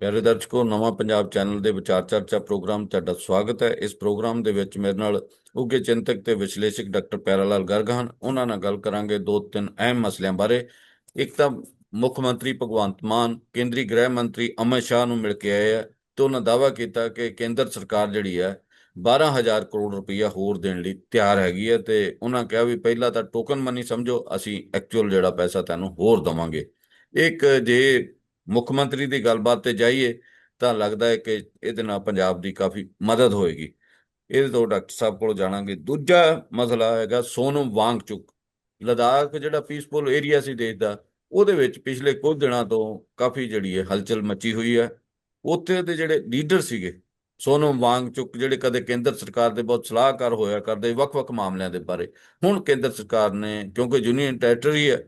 ਪਿਆਰੇ ਦਰਸ਼ਕੋ, ਨਵਾਂ ਪੰਜਾਬ ਚੈਨਲ ਦੇ ਵਿਚਾਰ ਚਰਚਾ ਪ੍ਰੋਗਰਾਮ ਤੁਹਾਡਾ ਸਵਾਗਤ ਹੈ। ਇਸ ਪ੍ਰੋਗਰਾਮ ਦੇ ਵਿੱਚ ਮੇਰੇ ਨਾਲ ਉੱਘੇ ਚਿੰਤਕ ਤੇ ਵਿਸ਼ਲੇਸ਼ਕ ਡਾਕਟਰ ਪਿਆਰਾਲਾਲ ਗਰਗ ਹਨ। ਉਹਨਾਂ ਨਾਲ ਗੱਲ ਕਰਾਂਗੇ ਦੋ ਤਿੰਨ ਅਹਿਮ ਮਸਲਿਆਂ ਬਾਰੇ। ਇੱਕ ਤਾਂ ਮੁੱਖ ਮੰਤਰੀ ਭਗਵੰਤ ਮਾਨ, ਕੇਂਦਰੀ ਗ੍ਰਹਿ ਮੰਤਰੀ ਅਮਿਤ ਸ਼ਾਹ ਨੂੰ ਮਿਲ ਕੇ ਆਏ ਆ ਤੇ ਉਹਨਾਂ ਦਾਅਵਾ ਕੀਤਾ ਕਿ ਕੇਂਦਰ ਸਰਕਾਰ ਜਿਹੜੀ ਹੈ 12000 ਕਰੋੜ ਰੁਪਈਆ ਹੋਰ ਦੇਣ ਲਈ ਤਿਆਰ ਹੈਗੀ ਹੈ ਤੇ ਉਹਨਾਂ ਕਿਹਾ ਵੀ ਪਹਿਲਾਂ ਤਾਂ ਟੋਕਨ ਮਨੀ ਸਮਝੋ, ਅਸੀਂ ਐਕਚੁਅਲ ਜਿਹੜਾ ਪੈਸਾ ਤੁਹਾਨੂੰ ਹੋਰ ਦਵਾਂਗੇ। ਇੱਕ ਜੇ ਮੁੱਖ ਮੰਤਰੀ ਦੀ ਗੱਲਬਾਤ ਤੇ ਜਾਈਏ ਤਾਂ ਲੱਗਦਾ ਹੈ ਕਿ ਇਹਦੇ ਨਾਲ ਪੰਜਾਬ ਦੀ ਕਾਫੀ ਮਦਦ ਹੋਏਗੀ। ਇਹਦੇ ਤੋਂ ਡਾਕਟਰ ਸਾਹਿਬ ਕੋਲ ਜਾਣਾਂਗੇ। ਦੂਜਾ ਮਸਲਾ ਹੈਗਾ ਸੋਨਮ ਵਾਂਗਚੁਕ। ਲਦਾਖ ਜਿਹੜਾ ਪੀਸਫੁਲ ਏਰੀਆ ਸੀ ਦੇਸ਼ ਦਾ, ਉਹਦੇ ਵਿੱਚ ਪਿਛਲੇ ਕੁਝ ਦਿਨਾਂ ਤੋਂ ਕਾਫੀ ਜਿਹੜੀ ਹੈ ਹਲਚਲ ਮਚੀ ਹੋਈ ਹੈ। ਉੱਥੇ ਦੇ ਜਿਹੜੇ ਲੀਡਰ ਸੀਗੇ, ਸੋਨਮ ਵਾਂਗਚੁਕ, ਜਿਹੜੇ ਕਦੇ ਕੇਂਦਰ ਸਰਕਾਰ ਦੇ ਬਹੁਤ ਸਲਾਹਕਾਰ ਹੋਇਆ ਕਰਦੇ, ਵੱਖ-ਵੱਖ ਮਾਮਲਿਆਂ ਦੇ ਬਾਰੇ। ਹੁਣ ਕੇਂਦਰ ਸਰਕਾਰ ਨੇ, ਕਿਉਂਕਿ ਯੂਨੀਅਨ ਟੈਰੀਟਰੀ ਹੈ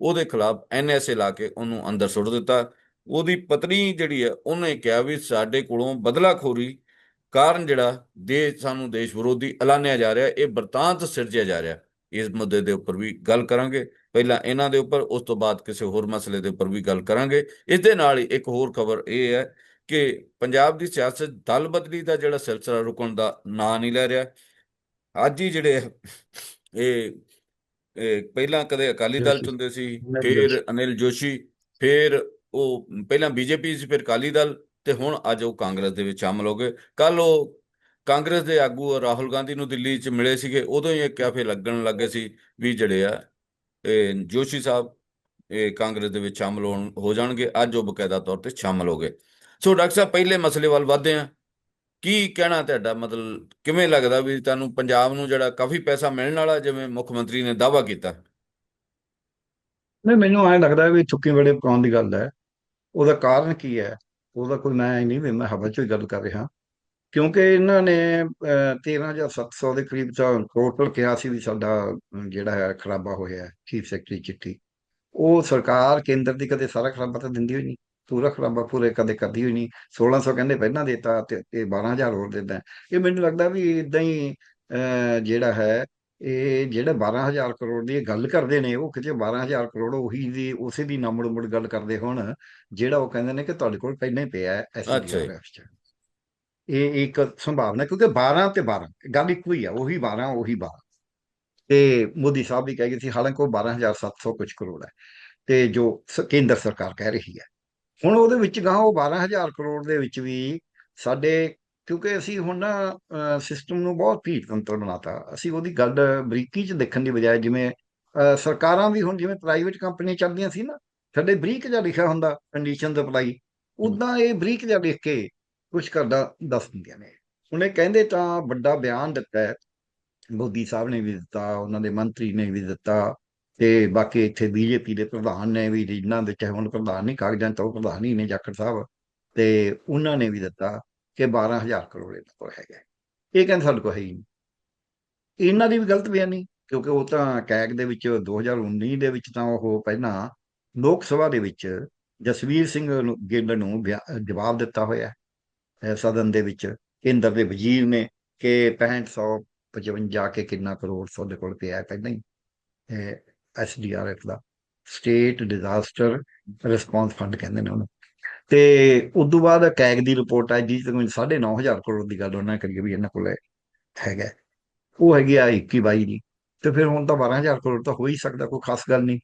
ਉਹਦੇ ਖਿਲਾਫ ਐਨਐਸਏ ਲਾ ਕੇ ਉਹਨੂੰ ਅੰਦਰ ਸੁੱਟ ਦਿੱਤਾ। ਉਹਦੀ ਪਤਨੀ ਜਿਹੜੀ ਹੈ, ਉਹਨੇ ਕਿਹਾ ਵੀ ਸਾਡੇ ਕੋਲੋਂ ਬਦਲਾਖੋਰੀ ਕਾਰਨ ਜਿਹੜਾ ਦੇਸ਼ ਸਾਨੂੰ ਦੇਸ਼ ਵਿਰੋਧੀ ਐਲਾਨਿਆ ਜਾ ਰਿਹਾ, ਇਹ ਬਰਤਾਂਤ ਸਿਰਜਿਆ ਜਾ ਰਿਹਾ। ਇਸ ਮੁੱਦੇ ਦੇ ਉੱਪਰ ਵੀ ਗੱਲ ਕਰਾਂਗੇ। ਪਹਿਲਾਂ ਇਹਨਾਂ ਦੇ ਉੱਪਰ, ਉਸ ਤੋਂ ਬਾਅਦ ਕਿਸੇ ਹੋਰ ਮਸਲੇ ਦੇ ਉੱਪਰ ਵੀ ਗੱਲ ਕਰਾਂਗੇ। ਇਸ ਦੇ ਨਾਲ ਹੀ ਇੱਕ ਹੋਰ ਖਬਰ ਇਹ ਹੈ ਕਿ ਪੰਜਾਬ ਦੀ ਸਿਆਸਤ ਦਲ ਬਦਲੀ ਦਾ ਜਿਹੜਾ ਸਿਲਸਿਲਾ ਰੁਕਣ ਦਾ ਨਾਂ ਨਹੀਂ ਲੈ ਰਿਹਾ। ਅੱਜ ਹੀ ਜਿਹੜੇ ਇਹ ਪਹਿਲਾਂ ਕਦੇ ਅਕਾਲੀ ਦਲ। ਚ ਹੁੰਦੇ ਸੀ ਫਿਰ। ਅਨਿਲ ਜੋਸ਼ੀ ਫਿਰ ਉਹ ਪਹਿਲਾਂ ਬੀਜੇਪੀ ਸੀ ਫਿਰ ਅਕਾਲੀ ਦਲ ਤੇ ਹੁਣ ਅੱਜ ਉਹ ਕਾਂਗਰਸ ਦੇ ਵਿੱਚ ਸ਼ਾਮਲ ਹੋ ਗਏ ਕੱਲ ਉਹ ਕਾਂਗਰਸ ਦੇ ਆਗੂ ਰਾਹੁਲ ਗਾਂਧੀ ਨੂੰ ਦਿੱਲੀ 'ਚ ਮਿਲੇ ਸੀਗੇ ਉਦੋਂ ਹੀ ਇਹ ਕਾਫੀ ਲੱਗਣ ਲੱਗੇ ਸੀ ਵੀ ਜਿਹੜੇ ਆ ਇਹ ਜੋਸ਼ੀ ਸਾਹਿਬ ਇਹ ਕਾਂਗਰਸ ਦੇ ਵਿੱਚ ਸ਼ਾਮਲ ਹੋਣ ਹੋ ਜਾਣਗੇ ਅੱਜ ਉਹ ਬਕਾਇਦਾ ਤੌਰ ਤੇ ਸ਼ਾਮਲ ਹੋ ਗਏ ਸੋ ਡਾਕਟਰ ਸਾਹਿਬ ਪਹਿਲੇ ਮਸਲੇ ਵੱਲ ਵਧਦੇ ਆ ਕੀ ਕਹਿਣਾ ਤੁਹਾਡਾ? ਮਤਲਬ ਕਿਵੇਂ ਲੱਗਦਾ ਵੀ ਤੁਹਾਨੂੰ ਪੰਜਾਬ ਨੂੰ ਜਿਹੜਾ ਕਾਫੀ ਪੈਸਾ ਮਿਲਣ ਵਾਲਾ ਜਿਵੇਂ ਮੁੱਖ ਮੰਤਰੀ ਨੇ ਦਾਅਵਾ ਕੀਤਾ? ਨਹੀਂ ਮੈਨੂੰ ਐਂ ਲੱਗਦਾ ਵੀ ਚੁੱਕੀ ਬੜੇ ਪੁਰਾਣ ਦੀ ਗੱਲ ਹੈ। ਉਹਦਾ ਕਾਰਨ ਕੀ ਹੈ? ਉਹਦਾ ਕੋਈ ਮੈਂ ਨਹੀਂ ਵੀ ਮੈਂ ਹਵਾ 'ਚ ਹੀ ਗੱਲ ਕਰ ਰਿਹਾ। ਕਿਉਂਕਿ ਇਹਨਾਂ ਨੇ ਅਹ, 13700 ਦੇ ਕਰੀਬ ਤਾਂ ਟੋਟਲ ਕਿਹਾ ਸੀ ਵੀ ਸਾਡਾ ਜਿਹੜਾ ਹੈ ਖਰਾਬਾ ਹੋਇਆ ਚੀਫ ਸੈਕਟਰੀ ਚਿੱਠੀ। ਉਹ ਸਰਕਾਰ ਕੇਂਦਰ ਦੀ ਕਦੇ ਸਾਰਾ ਖਰਾਬਾ ਤਾਂ ਦਿੰਦੀ ਹੋਈ ਨਹੀਂ। ਪੂਰਾ ਖਰਾਬਾ ਪੂਰੇ ਕਦੇ ਕਰਦੀ ਹੋਈ ਨਹੀਂ। 1600 ਕਹਿੰਦੇ ਪਹਿਲਾਂ ਦੇਤਾ ਤੇ ਇਹ 12000 ਹੋਰ ਦਿੰਦਾ। ਇਹ ਮੈਨੂੰ ਲੱਗਦਾ ਵੀ ਇਦਾਂ ਹੀ ਜਿਹੜਾ ਹੈ ਇਹ ਜਿਹੜੇ 12000 ਕਰੋੜ ਦੀ ਗੱਲ ਕਰਦੇ ਨੇ ਉਹ ਕਿਤੇ 12000 ਕਰੋੜ ਉਹੀ ਦੀ ਉਸੇ ਦੀ ਨਾਮੜ ਮੁੜ ਗੱਲ ਕਰਦੇ ਹੋਣ ਜਿਹੜਾ ਉਹ ਕਹਿੰਦੇ ਨੇ ਕਿ ਤੁਹਾਡੇ ਕੋਲ ਪਹਿਲਾਂ ਹੀ ਪਿਆ ਹੈ ਚ ਇਹ ਇੱਕ ਸੰਭਾਵਨਾ ਕਿਉਂਕਿ 12 ਤੇ 12 ਗੱਲ ਇੱਕੋ ਹੀ ਆ ਉਹੀ 12 ਉਹੀ 12 ਤੇ ਮੋਦੀ ਸਾਹਿਬ ਵੀ ਕਹਿ ਗਏ ਸੀ ਹਾਲਾਂਕਿ ਉਹ 12700 ਕੁਝ ਕਰੋੜ ਹੈ। ਤੇ ਜੋ ਕੇਂਦਰ ਸਰਕਾਰ ਕਹਿ ਰਹੀ ਹੈ ਹੁਣ ਉਹਦੇ ਵਿੱਚ ਗਾਂ ਉਹ 12000 ਕਰੋੜ ਦੇ ਵਿੱਚ ਵੀ ਸਾਡੇ, ਕਿਉਂਕਿ ਅਸੀਂ ਹੁਣ ਨਾ ਸਿਸਟਮ ਨੂੰ ਬਹੁਤ ਭੀੜ ਤੰਤਰ ਬਣਾਤਾ। ਅਸੀਂ ਉਹਦੀ ਗੱਲ ਬਰੀਕੀ ਚ ਦੇਖਣ ਦੀ ਬਜਾਏ ਜਿਵੇਂ ਸਰਕਾਰਾਂ ਵੀ ਹੁਣ ਜਿਵੇਂ ਪ੍ਰਾਈਵੇਟ ਕੰਪਨੀਆਂ ਚੱਲਦੀਆਂ ਸੀ ਨਾ, ਸਾਡੇ ਬਰੀਕ ਜਿਹਾ ਲਿਖਿਆ ਹੁੰਦਾ ਕੰਡੀਸ਼ਨ ਅਪਲਾਈ ਉਦਾਂ ਇਹ ਬਰੀਕ ਜਿਹਾ ਲਿਖ ਕੇ ਕੁਝ ਕਰਦਾ, ਦੱਸ ਦਿੰਦੀਆਂ ਨੇ। ਹੁਣ ਇਹ ਕਹਿੰਦੇ ਤਾਂ ਵੱਡਾ ਬਿਆਨ ਦਿੱਤਾ ਹੈ। ਮੋਦੀ ਸਾਹਿਬ ਨੇ ਵੀ ਦਿੱਤਾ, ਉਹਨਾਂ ਦੇ ਮੰਤਰੀ ਨੇ ਵੀ ਦਿੱਤਾ। ਤੇ ਬਾਕੀ ਇੱਥੇ ਬੀਜੇਪੀ ਦੇ ਪ੍ਰਧਾਨ ਨੇ ਵੀ ਜਿਨ੍ਹਾਂ ਵਿੱਚ ਹੁਣ ਪ੍ਰਧਾਨ ਨਹੀਂ ਕਾਗਜ਼ਾਂ ਤੋਂ, ਪ੍ਰਧਾਨ ਹੀ ਨੇ ਜਾਖੜ ਸਾਹਿਬ। ਤੇ ਉਹਨਾਂ ਨੇ ਵੀ ਦਿੱਤਾ ਕਿ 12000 ਕਰੋੜ ਇਹਨਾਂ ਕੋਲ ਹੈਗਾ। ਇਹ ਕਹਿੰਦੇ ਸਾਡੇ ਕੋਲ ਹੈ ਹੀ ਨਹੀਂ। ਇਹਨਾਂ ਦੀ ਵੀ ਗਲਤ ਬਿਆਨੀ, ਕਿਉਂਕਿ ਉਹ ਤਾਂ ਕੈਗ ਦੇ ਵਿੱਚ 2019 ਦੇ ਵਿੱਚ ਤਾਂ ਉਹ ਪਹਿਲਾਂ ਲੋਕ ਸਭਾ ਦੇ ਵਿੱਚ ਜਸਵੀਰ ਸਿੰਘ ਨੂੰ- ਗਿੱਲ ਨੂੰ ਬਿਆ- ਜਵਾਬ ਦਿੱਤਾ ਹੋਇਆ ਹੈ ਸਦਨ ਦੇ ਵਿੱਚ। ਕੇਂਦਰ ਦੇ ਵਜ਼ੀਰ ਨੇ ਕਿ 6555 ਕੇ ਕਿੰਨਾ ਕਰੋੜ ਸੌ ਤੁਹਾਡੇ ਕੋਲ ਪਿਆ ਪਹਿਲਾਂ ਹੀ। ਐਸਡੀਆਰਐਫ ਦਾ ਸਟੇਟ ਡਿਜ਼ਾਸਟਰ ਰਿਸਪੌਂਸ ਫੰਡ ਕਹਿੰਦੇ ਨੇ ਉਹਨੂੰ। ਤੇ ਉਸ ਤੋਂ ਬਾਅਦ ਕੈਗ ਦੀ ਰਿਪੋਰਟ ਆਈ ਜਿਸ ਤੱਕ 9500 ਕਰੋੜ ਦੀ ਗੱਲ ਉਹਨਾਂ ਕਰੀਏ ਵੀ ਇਹਨਾਂ ਕੋਲ ਹੈਗਾ। ਉਹ ਹੈਗੀ ਆ 21 22 ਦੀ। ਤੇ ਫਿਰ ਹੁਣ ਤਾਂ 12000 ਕਰੋੜ ਤਾਂ ਹੋ ਹੀ ਸਕਦਾ, ਕੋਈ ਖਾਸ ਗੱਲ ਨਹੀਂ।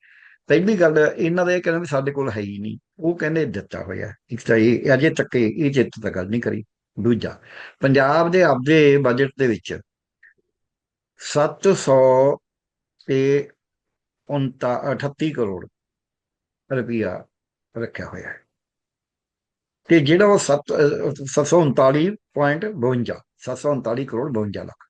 ਪਹਿਲੀ ਗੱਲ, ਇਹਨਾਂ ਦਾ ਇਹ ਕਹਿੰਦਾ ਵੀ ਸਾਡੇ ਕੋਲ ਹੈ ਹੀ ਨਹੀਂ। ਉਹ ਕਹਿੰਦੇ ਦਿੱਤਾ ਹੋਇਆ। ਇੱਕ ਤਾਂ ਇਹ ਅਜੇ ਤੱਕ ਇਹ ਇਹ ਜਿੱਤ ਤਾਂ ਗੱਲ ਨਹੀਂ ਕਰੀ। ਦੂਜਾ, ਪੰਜਾਬ ਦੇ ਆਪਦੇ ਬਜਟ ਦੇ ਵਿੱਚ 700 ਤੇ 38 ਕਰੋੜ ਰੁਪਇਆ ਰੱਖਿਆ ਹੋਇਆ ਹੈ। ਤੇ ਜਿਹੜਾ ਉਹ 739.52 739 ਕਰੋੜ 52 ਲੱਖ।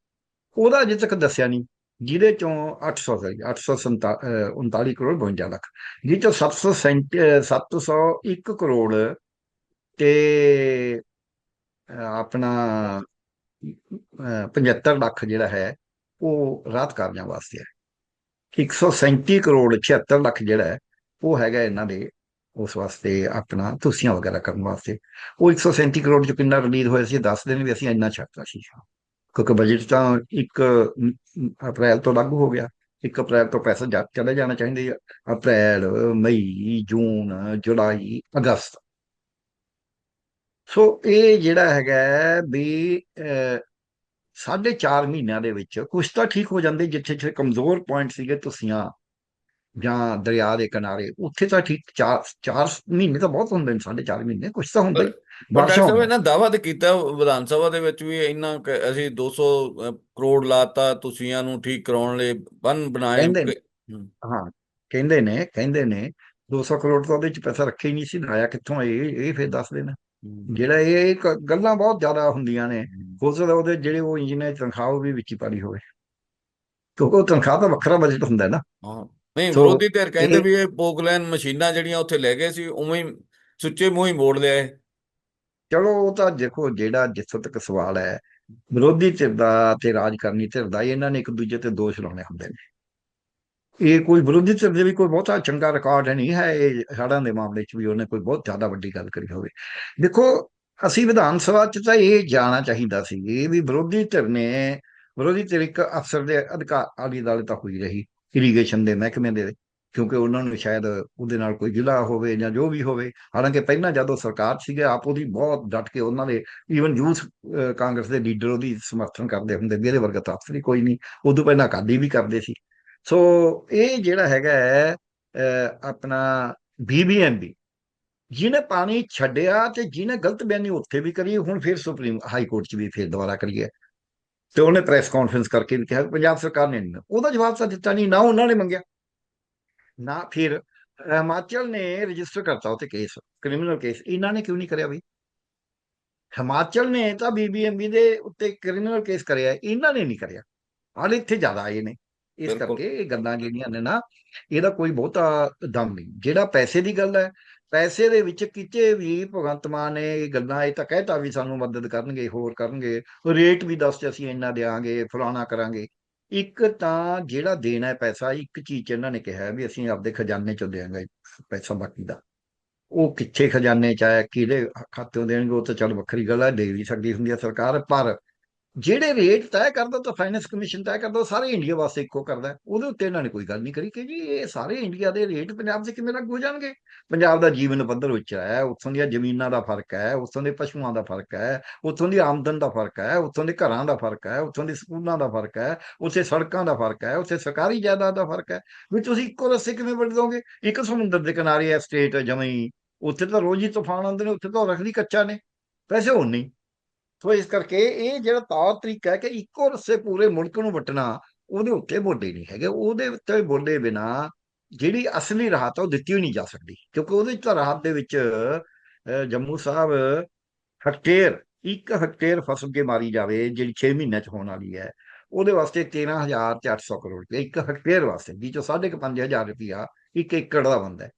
ਉਹਦਾ ਅਜੇ ਤੱਕ ਦੱਸਿਆ ਨਹੀਂ ਜਿਹਦੇ ਚੋਂ 800 ਸਹੀ 839 ਕਰੋੜ 52 ਲੱਖ। ਜਿਹਦੇ ਚੋਂ 700 701 ਕਰੋੜ ਤੇ ਆਪਣਾ ਅਹ, 75 ਲੱਖ ਜਿਹੜਾ ਹੈ ਉਹ ਰਾਹਤ ਕਾਰਜਾਂ ਵਾਸਤੇ ਹੈ। 137 ਕਰੋੜ 76 ਲੱਖ ਜਿਹੜਾ ਉਹ ਹੈਗਾ ਇਹਨਾਂ ਦੇ ਉਸ ਵਾਸਤੇ ਆਪਣਾ ਤੁਸੀਆਂ ਵਗੈਰਾ ਕਰਨ ਵਾਸਤੇ। ਉਹ 137 ਕਰੋੜ ਚ ਕਿੰਨਾ ਰਿਲੀਜ਼ ਹੋਇਆ ਸੀ ਦੱਸ ਦੇਣ ਵੀ ਅਸੀਂ ਇੰਨਾ ਛੱਡਤਾ ਸੀ। ਕਿਉਂਕਿ ਬਜਟ ਤਾਂ 1 ਅਪ੍ਰੈਲ ਤੋਂ ਲਾਗੂ ਹੋ ਗਿਆ। 1 ਅਪ੍ਰੈਲ ਤੋਂ ਪੈਸਾ ਜਾ ਚਲੇ ਜਾਣਾ ਚਾਹੀਦੇ ਅਪ੍ਰੈਲ, ਮਈ, ਜੂਨ, ਜੁਲਾਈ, ਅਗਸਤ। ਸੋ ਇਹ ਜਿਹੜਾ ਹੈਗਾ ਵੀ ਸਾਢੇ 4 ਮਹੀਨਿਆਂ ਦੇ ਵਿੱਚ ਕੁਝ ਤਾਂ ਠੀਕ ਹੋ ਜਾਂਦੇ ਜਿੱਥੇ ਜਿੱਥੇ ਕਮਜ਼ੋਰ ਪੁਆਇੰਟ ਸੀਗੇ ਤੁਸੀਆਂ ਜਾਂ ਦਰਿਆ ਦੇ ਕਿਨਾਰੇ ਉੱਥੇ ਤਾਂ ਠੀਕ 4 4 ਮਹੀਨੇ ਤਾਂ ਬਹੁਤ ਹੁੰਦੇ ਨੇ ਸਾਢੇ 4 ਮਹੀਨੇ ਕੁਝ ਤਾਂ ਹੁੰਦਾ ਹੀ ਪਰ ਡਾਕਟਰ ਬਾਰਿਸ਼ਾਂ ਸਾਹਿਬ ਇਹਨਾਂ ਦਾਅਵਾ ਤੇ ਕੀਤਾ ਵਿਧਾਨ ਸਭਾ ਦੇ ਵਿੱਚ ਵੀ ਇੰਨਾ ਅਸੀਂ 200 ਅ, ਕਰੋੜ ਲਾਤਾ ਤੁਸੀਆਂ ਨੂੰ ਠੀਕ ਕਰਾਉਣ ਲਈ ਬੰਨ ਬਣਾਏ ਹੂੰ, ਕਹਿੰਦੇ ਨੇ ਕਹਿੰਦੇ ਨੇ 200 ਕਰੋੜ ਤਾਂ ਉਹਦੇ ਚ ਪੈਸਾ ਰੱਖਿਆ ਹੀ ਨਹੀਂ ਸੀ ਆਇਆ ਕਿੱਥੋਂ ਇਹ ਇਹ ਫੇਰ ਦੱਸ ਦੇਣਾ। ਜਿਹੜਾ ਇਹ ਗੱਲਾਂ ਬਹੁਤ ਜ਼ਿਆਦਾ ਹੁੰਦੀਆਂ ਨੇ। ਹੂੰ। ਸਕਦਾ ਉਹਦੇ ਜਿਹੜੇ ਉਹ ਇੰਜੀਨੀਅਰ ਦੀ ਤਨਖਾਹ ਉਹ ਵੀ ਵਿੱਚ ਹੀ ਹੋਵੇ ਕਿਉਂਕਿ ਉਹ ਤਨਖਾਹ ਦਾ ਵੱਖਰਾ ਬਜਟ ਹੁੰਦਾ ਹੈ ਨਾ ਹਾਂ ਨਹੀਂ ਵਿਰੋਧੀ ਧਿਰ ਕਹਿੰਦੇ ਵੀ ਇਹ ਪੋਕਲੈਨ ਮਸ਼ੀਨਾਂ ਜਿਹੜੀਆਂ ਉੱਥੇ ਲੈ ਗਏ ਸੀ ਉਵੇਂ ਹੀ ਸੁੱਚੇ ਮੂੰਹ ਹੀ ਮੋੜ ਲਿਆ ਚਲੋ ਉਹ ਤਾਂ ਦੇਖੋ ਜਿਹੜਾ ਜਿੱਥੋਂ ਤੱਕ ਸਵਾਲ ਹੈ ਵਿਰੋਧੀ ਧਿਰ ਦਾ ਤੇ ਰਾਜ ਕਰਨੀ ਧਿਰ ਦਾ ਇਹਨਾਂ ਨੇ ਇੱਕ ਦੂਜੇ ਤੇ ਦੋਸ਼ ਲਾਉਣੇ ਹੁੰਦੇ ਨੇ ਇਹ ਕੋਈ ਵਿਰੋਧੀ ਧਿਰ ਦੇ ਵੀ ਕੋਈ ਬਹੁਤਾ ਚੰਗਾ ਰਿਕਾਰਡ ਨਹੀਂ ਹੈ ਇਹ ਹੜ੍ਹਾਂ ਦੇ ਮਾਮਲੇ 'ਚ ਵੀ ਉਹਨੇ ਕੋਈ ਬਹੁਤ ਜ਼ਿਆਦਾ ਵੱਡੀ ਗੱਲ ਕਰੀ ਹੋਵੇ ਦੇਖੋ ਅਸੀਂ ਵਿਧਾਨ ਸਭਾ 'ਚ ਤਾਂ ਇਹ ਜਾਣਾ ਚਾਹੀਦਾ ਸੀ ਵੀ ਵਿਰੋਧੀ ਧਿਰ ਨੇ ਵਿਰੋਧੀ ਧਿਰ ਇੱਕ ਅਫਸਰ ਦੇ ਅਧਿਕਾਰ ਆਲੀ ਵਾਲੀ ਤਾਂ ਹੋਈ ਰਹੀ ਇਰੀਗੇਸ਼ਨ ਦੇ ਮਹਿਕਮੇ ਦੇ ਕਿਉਂਕਿ ਉਹਨਾਂ ਨੂੰ ਸ਼ਾਇਦ ਉਹਦੇ ਨਾਲ ਕੋਈ ਜ਼ਿਲ੍ਹਾ ਹੋਵੇ ਜਾਂ ਜੋ ਵੀ ਹੋਵੇ ਹਾਲਾਂਕਿ ਪਹਿਲਾਂ ਜਦੋਂ ਸਰਕਾਰ ਸੀਗੇ ਆਪ ਉਹਦੀ ਬਹੁਤ ਡਟ ਕੇ ਉਹਨਾਂ ਦੇ ਈਵਨ ਯੂਥ ਕਾਂਗਰਸ ਦੇ ਲੀਡਰ ਉਹਦੀ ਸਮਰਥਨ ਕਰਦੇ ਹੁੰਦੇ ਵੀ ਇਹਦੇ ਵਰਗਾ ਤਾਂ ਅਫਸਰ ਹੀ ਕੋਈ ਨਹੀਂ ਉਦੋਂ ਪਹਿਲਾਂ ਅਕਾਲੀ ਵੀ ਕਰਦੇ ਸੀ। ਸੋ ਇਹ ਜਿਹੜਾ ਹੈਗਾ ਹੈ ਅਹ, ਆਪਣਾ ਬੀਬੀਐਮਬੀ ਜਿਹਨੇ ਪਾਣੀ ਛੱਡਿਆ ਤੇ ਜਿਹਨੇ ਗਲਤ ਬਿਆਨੀ ਉੱਥੇ ਵੀ ਕਰੀ ਹੁਣ ਫਿਰ ਸੁਪਰੀਮ ਹਾਈ ਕੋਰਟ 'ਚ ਵੀ ਫਿਰ ਦੁਬਾਰਾ ਕਰੀ ਹੈ ਤੇ ਉਹਨੇ ਪ੍ਰੈਸ ਕਾਨਫਰੰਸ ਕਰਕੇ ਵੀ ਕਿਹਾ ਪੰਜਾਬ ਸਰਕਾਰ ਨੇ ਉਹਦਾ ਜਵਾਬ ਤਾਂ ਦਿੱਤਾ ਨਹੀਂ ਨਾ ਉਹਨਾਂ ਨੇ ਮੰਗਿਆ ਨਾ ਫਿਰ ਹਿਮਾਚਲ ਨੇ ਰਜਿਸਟਰ ਕਰਤਾ ਉੱਤੇ ਕੇਸ ਕ੍ਰਿਮੀਨਲ ਕੇਸ। ਇਹਨਾਂ ਨੇ ਕਿਉਂ ਨਹੀਂ ਕਰਿਆ ਬਈ? ਹਿਮਾਚਲ ਨੇ ਤਾਂ ਬੀਬੀਐਮਬੀ ਦੇ ਉੱਤੇ ਕ੍ਰਿਮੀਨਲ ਕੇਸ ਕਰਿਆ ਇਹਨਾਂ ਨੇ ਨਹੀਂ ਕਰਿਆ। ਹਾਲੇ ਇੱਥੇ ਜ਼ਿਆਦਾ ਆਏ ਨੇ। ਇਸ। ਕਰਕੇ ਇਹ ਗੱਲਾਂ ਜਿਹੜੀਆਂ ਨੇ ਨਾ ਇਹਦਾ ਕੋਈ ਬਹੁਤਾ ਦਮ ਨਹੀਂ। ਜਿਹੜਾ ਪੈਸੇ ਦੀ ਗੱਲ ਹੈ ਪੈਸੇ ਦੇ ਵਿੱਚ ਕਿਤੇ ਵੀ ਭਗਵੰਤ ਮਾਨ ਨੇ ਇਹ ਗੱਲਾਂ ਇਹ ਤਾਂ ਕਹਿਤਾ ਵੀ ਸਾਨੂੰ ਮਦਦ ਕਰਨਗੇ, ਹੋਰ ਕਰਨਗੇ, ਰੇਟ ਵੀ ਦੱਸ ਅਸੀਂ ਇੰਨਾ ਦੇਾਂਗੇ ਫਲਾਣਾ ਕਰਾਂਗੇ। ਇੱਕ ਤਾਂ ਜਿਹੜਾ ਦੇਣਾ ਹੈ ਪੈਸਾ, ਇੱਕ ਚੀਜ਼ 'ਚ ਇਹਨਾਂ ਨੇ ਕਿਹਾ ਵੀ ਅਸੀਂ ਆਪਦੇ ਖਜ਼ਾਨੇ ਚੋਂ ਦੇਾਂਗੇ ਪੈਸਾ ਬਾਕੀ ਦਾ। ਉਹ ਕਿੱਥੇ ਖਜ਼ਾਨੇ ਚ ਆਇਆ, ਕਿਹਦੇ ਖਾਤਿਓਂ ਦੇਣਗੇ, ਉਹ ਤਾਂ ਚੱਲ ਵੱਖਰੀ ਗੱਲ ਹੈ ਦੇ ਵੀ ਸਕਦੀ ਹੁੰਦੀ ਹੈ ਸਰਕਾਰ, ਪਰ ਜਿਹੜੇ ਰੇਟ ਤੈਅ ਕਰਦਾ ਤਾਂ ਫਾਈਨੈਂਸ ਕਮਿਸ਼ਨ ਤੈਅ ਕਰਦਾ, ਉਹ ਸਾਰੇ ਇੰਡੀਆ ਵਾਸਤੇ ਇੱਕੋ ਕਰਦਾ ਉਹਦੇ ਉੱਤੇ ਇਹਨਾਂ ਨੇ ਕੋਈ ਗੱਲ ਨਹੀਂ ਕਰੀ ਕਿ ਜੀ, ਇਹ ਸਾਰੇ ਇੰਡੀਆ ਦੇ ਰੇਟ ਪੰਜਾਬ 'ਚ ਕਿਵੇਂ ਲੱਗ ਹੋ ਜਾਣਗੇ? ਪੰਜਾਬ ਦਾ ਜੀਵਨ ਪੱਧਰ ਉੱਚਾ ਹੈ, ਉੱਥੋਂ ਦੀਆਂ ਜ਼ਮੀਨਾਂ ਦਾ ਫ਼ਰਕ ਹੈ, ਉੱਥੋਂ ਦੇ ਪਸ਼ੂਆਂ ਦਾ ਫ਼ਰਕ ਹੈ, ਉੱਥੋਂ ਦੀ ਆਮਦਨ ਦਾ ਫ਼ਰਕ ਹੈ, ਉੱਥੋਂ ਦੇ ਘਰਾਂ ਦਾ ਫ਼ਰਕ ਹੈ, ਉੱਥੋਂ ਦੇ ਸਕੂਲਾਂ ਦਾ ਫ਼ਰਕ ਹੈ, ਉੱਥੇ ਸੜਕਾਂ ਦਾ ਫ਼ਰਕ ਹੈ, ਉੱਥੇ ਸਰਕਾਰੀ ਜਾਇਦਾਦ ਦਾ ਫ਼ਰਕ ਹੈ। ਵੀ ਤੁਸੀਂ ਇੱਕੋ ਰਸਤੇ ਕਿਵੇਂ ਵੰਡ ਦੋਗੇ ਇੱਕ ਸਮੁੰਦਰ ਦੇ ਕਿਨਾਰੇ ਹੈ ਸਟੇਟ ਜਮਈ ਉੱਥੇ ਤਾਂ ਰੋਜ਼ ਹੀ ਤੂਫਾਨ ਆਉਂਦੇ ਨੇ, ਉੱਥੇ ਤਾਂ ਰੱਖਦੀ ਕੱਚਾ ਨੇ। ਪੈਸੇ ਹੋਣ ਨਹੀਂ। ਸੋ ਇਸ ਕਰਕੇ ਇਹ ਜਿਹੜਾ ਤੌਰ ਤਰੀਕਾ ਹੈ ਕਿ ਇੱਕੋ ਰਸੇ ਪੂਰੇ ਮੁਲਕ ਨੂੰ ਵਟਣਾ, ਉਹਦੇ ਉੱਤੇ ਬੋਲੇ ਨਹੀਂ ਹੈਗੇ। ਉਹਦੇ ਉੱਤੇ ਬੋਲੇ ਬਿਨਾ ਜਿਹੜੀ ਅਸਲੀ ਰਾਹਤ ਉਹ ਦਿੱਤੀ ਨਹੀਂ ਜਾ ਸਕਦੀ। ਕਿਉਂਕਿ ਉਹਦੇ ਚ ਤਾਂ ਰਾਹਤ ਦੇ ਵਿੱਚ ਜੰਮੂ ਸਾਹਿਬ ਹੈਕਟੇਅਰ ਇੱਕ ਹੈਕਟੇਅਰ ਫਸਲ ਕੇ ਮਾਰੀ ਜਾਵੇ, ਜਿਹੜੀ 6 ਮਹੀਨਿਆਂ ਚ ਹੋਣ ਵਾਲੀ ਹੈ, ਉਹਦੇ ਵਾਸਤੇ 13800 ਕਰੋੜ ਰੁਪਏ, ਇੱਕ ਹੈਕਟੇਅਰ ਵਾਸਤੇ, ਵੀ ਜੋ 5500 ਰੁਪਇਆ ਇੱਕ ਏਕੜ ਦਾ ਬੰਦਾ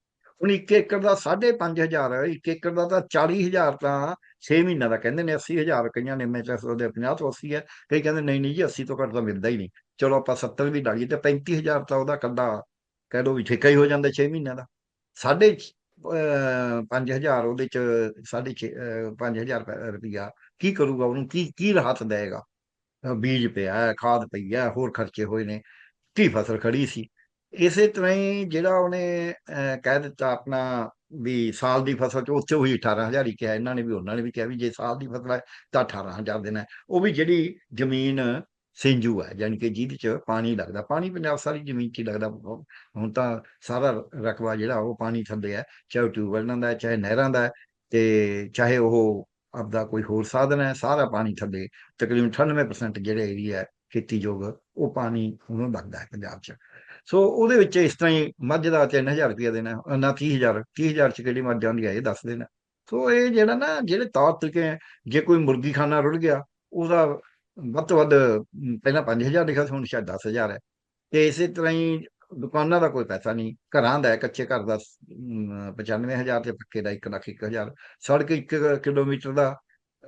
ਹੁਣ ਇੱਕ ਏਕੜ ਦਾ 5500 ਇੱਕ ਏਕੜ ਦਾ ਤਾਂ 40000 ਤਾਂ 6 ਮਹੀਨਾ ਦਾ ਕਹਿੰਦੇ ਨੇ 80000 ਕਈਆਂ ਨੇ ਐਮਐਚਐਸ ਉਹਦੇ 50 ਤੋਂ 80 ਹੈ, ਕਈ ਕਹਿੰਦੇ ਨਹੀਂ ਨਹੀਂ ਜੀ 80 ਤੋਂ ਘੱਟ ਤਾਂ ਮਿਲਦਾ ਹੀ ਨਹੀਂ। ਚਲੋ ਆਪਾਂ 70 ਵੀ ਡਾਲੀਏ ਤੇ 35000 ਤਾਂ ਉਹਦਾ ਕੱਲਾ ਕਹਿ ਲਓ ਵੀ ਠੇਕਾ ਹੀ ਹੋ ਜਾਂਦਾ 6 ਮਹੀਨਿਆਂ ਦਾ। ਸਾਢੇ 5000 ਉਹਦੇ ਚ ਸਾਢੇ 5000 ਰੁਪਇਆ ਕੀ ਕਰੂਗਾ ਉਹਨੂੰ, ਕੀ ਕੀ ਰਾਹਤ ਦੇਗਾ ਬੀਜ ਪਿਆ, ਖਾਦ ਪਈ ਹੈ, ਹੋਰ ਖਰਚੇ ਹੋਏ ਨੇ ਕੀ ਫਸਲ ਖੜੀ ਸੀ। ਇਸੇ ਤਰ੍ਹਾਂ ਹੀ ਜਿਹੜਾ ਉਹਨੇ ਕਹਿ ਦਿੱਤਾ ਆਪਣਾ ਵੀ ਸਾਲ ਦੀ ਫਸਲ ਚ ਉੱਥੇ ਉਹੀ 18000 ਹੀ ਕਿਹਾ, ਇਹਨਾਂ ਨੇ ਵੀ, ਉਹਨਾਂ ਨੇ ਵੀ ਕਿਹਾ ਵੀ ਜੇ ਸਾਲ ਦੀ ਫਸਲ ਹੈ ਤਾਂ 18000 ਦੇਣਾ ਉਹ ਵੀ ਜਿਹੜੀ ਜ਼ਮੀਨ ਸਿੰਜੂ ਹੈ ਯਾਨੀ ਕਿ ਜਿਹਦੇ ਚ ਪਾਣੀ ਲੱਗਦਾ, ਪਾਣੀ ਪੰਜਾਬ ਸਾਰੀ ਜ਼ਮੀਨ 'ਚ ਹੀ ਲੱਗਦਾ। ਹੁਣ ਤਾਂ ਸਾਰਾ ਰਕਬਾ ਜਿਹੜਾ ਉਹ ਪਾਣੀ ਥੱਲੇ ਹੈ, ਚਾਹੇ ਟਿਊਬਵੈਲਾਂ ਦਾ ਚਾਹੇ ਨਹਿਰਾਂ ਦਾ ਤੇ ਚਾਹੇ ਉਹ ਆਪਦਾ ਕੋਈ ਹੋਰ ਸਾਧਨ ਹੈ, ਸਾਰਾ ਪਾਣੀ ਥੱਲੇ, ਤਕਰੀਬਨ 98% ਜਿਹੜੇ ਏਰੀਆ ਖੇਤੀਯੋਗ, ਉਹ ਪਾਣੀ ਉਹਨੂੰ ਲੱਗਦਾ ਹੈ ਪੰਜਾਬ 'ਚ। ਸੋ ਉਹਦੇ ਵਿੱਚ ਇਸ ਤਰ੍ਹਾਂ ਹੀ ਮੱਝ ਦਾ 3000 ਰੁਪਇਆ ਦੇਣਾ ਹੈ, ਨਾ 30000 30000 ਚ ਕਿਹੜੀ ਮੱਝ ਆਉਂਦੀ ਹੈ ਇਹ ਦੱਸ ਦੇਣਾ। ਸੋ ਇਹ ਜਿਹੜਾ ਨਾ ਜਿਹੜੇ ਤੌਰ ਤਰੀਕੇ ਜੇ ਕੋਈ ਮੁਰਗੀ ਖਾਨਾ ਰੁੜ ਗਿਆ ਉਹਦਾ ਵੱਧ ਤੋਂ ਵੱਧ ਅਮ, ਪਹਿਲਾਂ 5000 ਲਿਖਿਆ ਸੀ ਹੁਣ ਸ਼ਾਇਦ 10000 ਹੈ। ਤੇ ਇਸੇ ਤਰ੍ਹਾਂ ਹੀ ਦੁਕਾਨਾਂ ਦਾ ਕੋਈ ਪੈਸਾ ਨਹੀਂ ਘਰਾਂ ਦਾ ਕੱਚੇ ਘਰ ਦਾ ਅਮ, 95000 ਤੇ ਪੱਕੇ ਦਾ 1 ਲੱਖ 1000 ਸੜਕ 1 ਕਿਲੋਮੀਟਰ ਦਾ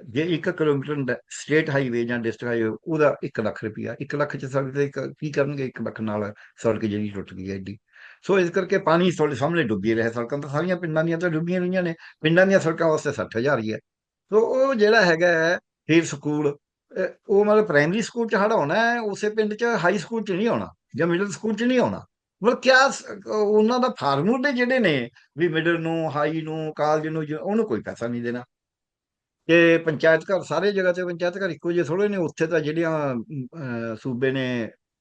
ਜੇ 1 ਕਿਲੋਮੀਟਰ ਸਟੇਟ ਹਾਈਵੇ ਜਾਂ ਡਿਸਟ੍ਰਿਕਟ ਹਾਈਵੇ ਉਹਦਾ 1 ਲੱਖ ਰੁਪਇਆ 1 ਲੱਖ ਚ ਸੜਕ ਤੇ ਕ- ਕੀ ਕਰਨਗੇ? 1 ਲੱਖ ਨਾਲ ਸੜਕ ਜਿਹੜੀ ਟੁੱਟ ਗਈ ਹੈ ਏਡੀ। ਸੋ ਇਸ ਕਰਕੇ ਪਾਣੀ ਤੁਹਾਡੇ ਸਾਹਮਣੇ ਡੁੱਬੀ ਰਿਹਾ ਸੜਕਾਂ ਤਾਂ ਸਾਰੀਆਂ ਪਿੰਡਾਂ ਦੀਆਂ ਤਾਂ ਡੁੱਬੀਆਂ ਰਹੀਆਂ ਨੇ ਪਿੰਡਾਂ ਦੀਆਂ ਸੜਕਾਂ ਵਾਸਤੇ 60000 ਹੀ ਹੈ। ਸੋ ਉਹ ਜਿਹੜਾ ਹੈਗਾ ਹੈ, ਫਿਰ ਸਕੂਲ ਉਹ ਮਤਲਬ ਪ੍ਰਾਇਮਰੀ ਸਕੂਲ ਚ ਹੜ੍ਹ ਆਉਣਾ ਹੈ ਉਸੇ ਪਿੰਡ ਚ ਹਾਈ ਸਕੂਲ ਚ ਨਹੀਂ ਆਉਣਾ ਜਾਂ ਮਿਡਲ ਸਕੂਲ ਚ ਨਹੀਂ ਆਉਣਾ। ਮਤਲਬ ਕਿਆ ਉਹਨਾਂ ਦਾ ਫਾਰਮੂਲੇ ਜਿਹੜੇ ਨੇ ਵੀ ਮਿਡਲ ਨੂੰ ਹਾਈ ਨੂੰ ਕਾਲਜ ਨੂੰ ਉਹਨੂੰ ਕੋਈ ਪੈਸਾ ਨਹੀਂ ਦੇਣਾ। ਤੇ ਪੰਚਾਇਤ ਘਰ, ਸਾਰੇ ਜਗ੍ਹਾ ਤੇ ਪੰਚਾਇਤ ਘਰ ਇੱਕੋ ਜਿਹੇ ਥੋੜੇ ਨੇ, ਉੱਥੇ ਤਾਂ ਜਿਹੜੀਆਂ ਸੂਬੇ ਨੇ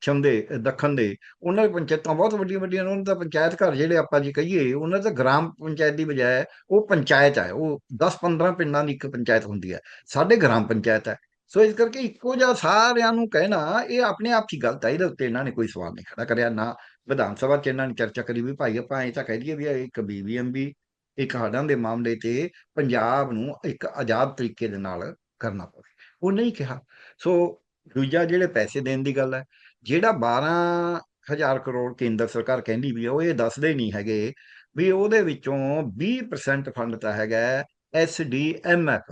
ਛੰਦੇ, ਦੱਖਣ ਦੇ, ਉਹਨਾਂ ਦੀ ਪੰਚਾਇਤਾਂ ਬਹੁਤ ਵੱਡੀਆਂ ਵੱਡੀਆਂ ਨੇ, ਉਹਨਾਂ ਦਾ ਪੰਚਾਇਤ ਘਰ ਜਿਹੜੇ ਆਪਾਂ ਜੀ ਕਹੀਏ, ਉਹਨਾਂ ਦਾ ਗ੍ਰਾਮ ਪੰਚਾਇਤ ਦੀ ਬਜਾਏ ਉਹ ਪੰਚਾਇਤ ਹੈ, ਉਹ 10-15 ਪਿੰਡਾਂ ਦੀ ਇੱਕ ਪੰਚਾਇਤ ਹੁੰਦੀ ਹੈ, ਸਾਡੇ ਗ੍ਰਾਮ ਪੰਚਾਇਤ ਹੈ। ਸੋ ਇਸ ਕਰਕੇ ਇੱਕੋ ਜਿਹਾ ਸਾਰਿਆਂ ਨੂੰ ਕਹਿਣਾ, ਇਹ ਆਪਣੇ ਆਪ ਹੀ ਗਲਤ ਹੈ, ਇਹਦੇ ਉੱਤੇ ਇਹਨਾਂ ਨੇ ਕੋਈ ਸਵਾਲ ਨਹੀਂ ਖੜਾ ਕਰਿਆ, ਨਾ ਵਿਧਾਨ ਸਭਾ 'ਚ ਇਹਨਾਂ ਨੇ ਚਰਚਾ ਕਰੀ ਵੀ ਭਾਈ ਆਪਾਂ ਇਹ ਤਾਂ ਕਹਿ ਦਈਏ ਵੀ ਇਹ ਇੱਕ ਬੀਬੀਐਮਬੀ ਇੱਕ ਹੜ੍ਹਾਂ ਦੇ ਮਾਮਲੇ ਤੇ ਪੰਜਾਬ ਨੂੰ ਇੱਕ ਆਜ਼ਾਦ ਤਰੀਕੇ ਦੇ ਨਾਲ ਕਰਨਾ ਪਵੇ। ਉਹ ਨਹੀਂ ਕਿਹਾ। ਸੋ ਦੂਜਾ ਜਿਹੜੇ ਪੈਸੇ ਦੇਣ ਦੀ ਗੱਲ ਹੈ ਜਿਹੜਾ 12000 ਕਰੋੜ ਕੇਂਦਰ ਸਰਕਾਰ ਕਹਿੰਦੀ ਵੀ ਆ, ਉਹ ਇਹ ਦੱਸਦੇ ਨਹੀਂ ਹੈਗੇ ਵੀ ਉਹਦੇ ਵਿੱਚੋਂ 20% ਫੰਡ ਤਾਂ ਹੈਗਾ SDMF